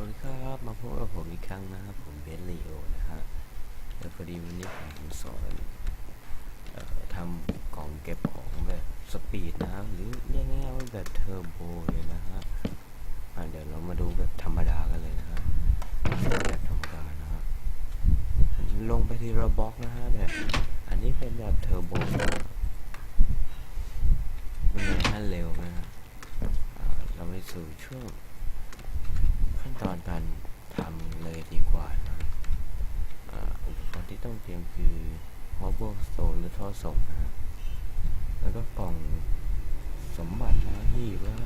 วัสดีครับมาพบกับผมอีกครั้งนะครับ ผมเบนลีโอนะฮะแล้วพอดีวันนี้ผมสอนออทำกล่องเก็บของแบบสปีดนะหรือเรียกง่ายๆว่าแบบเทอร์โบเลยนะฮะเดี๋ยวเรามาดูแบบธรรมดากันเลยนะฮะแบบธรรมดานะฮะลงไปทีละบล็อกนะฮะแบบอันนี้เป็นแบบเทอร์โบนะมันเลยขั้นเร็วนะฮะเราไปสู่ช่วง ตอนการทำเลยดีกว่านะอ่าอุปกรณ์ที่ต้องเตรียมคือ h o b b l e stone หรือท่อส่งนะแล้วก็กล่องสมบัตินะที่ว่า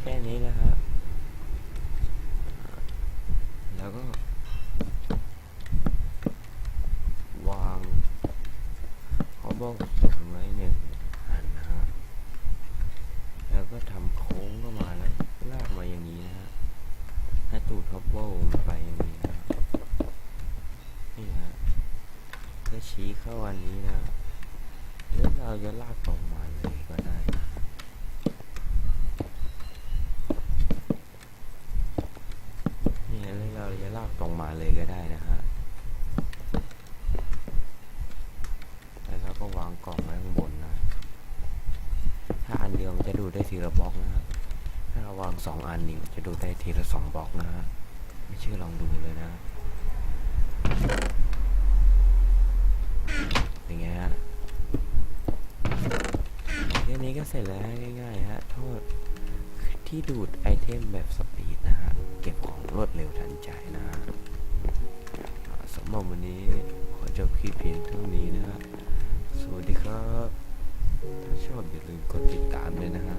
แค่นี้นะฮะแล้วก็ วาง h o b b l e stone ไว้ ตูดท็อปเบิลไปอย่างนี้นะนี่ฮะก็ชี้เข้าอันนี้นะแล้วเราจะลากตรงมาเลยก็ได้นะนี่ฮะแล้วเราจะลากตรงมาเลยก็ได้นะฮะแล้วเราก็วางกล่องไว้ข้างบนนะ ถ้าอันเดียวมันจะดูได้ทีละบล็อกนะฮะ ถ้าวางสองอันนี้จะดูได้ทีละสองบล็อกนะฮะไม่เชื่อลองดูเลยนะเป็นไงฮะแค่นี้ก็เสร็จแล้วง่ายๆฮะโทษที่ดูดไอเทมแบบสปีดนะฮะ เก็บของรวดเร็วทันใจนะฮะสำหรับวันนี้ขอจบคลิปเพียงเท่านี้นะฮะ สวัสดีครับ ถ้าชอบอย่าลืมกดติดตามด้วยนะฮะ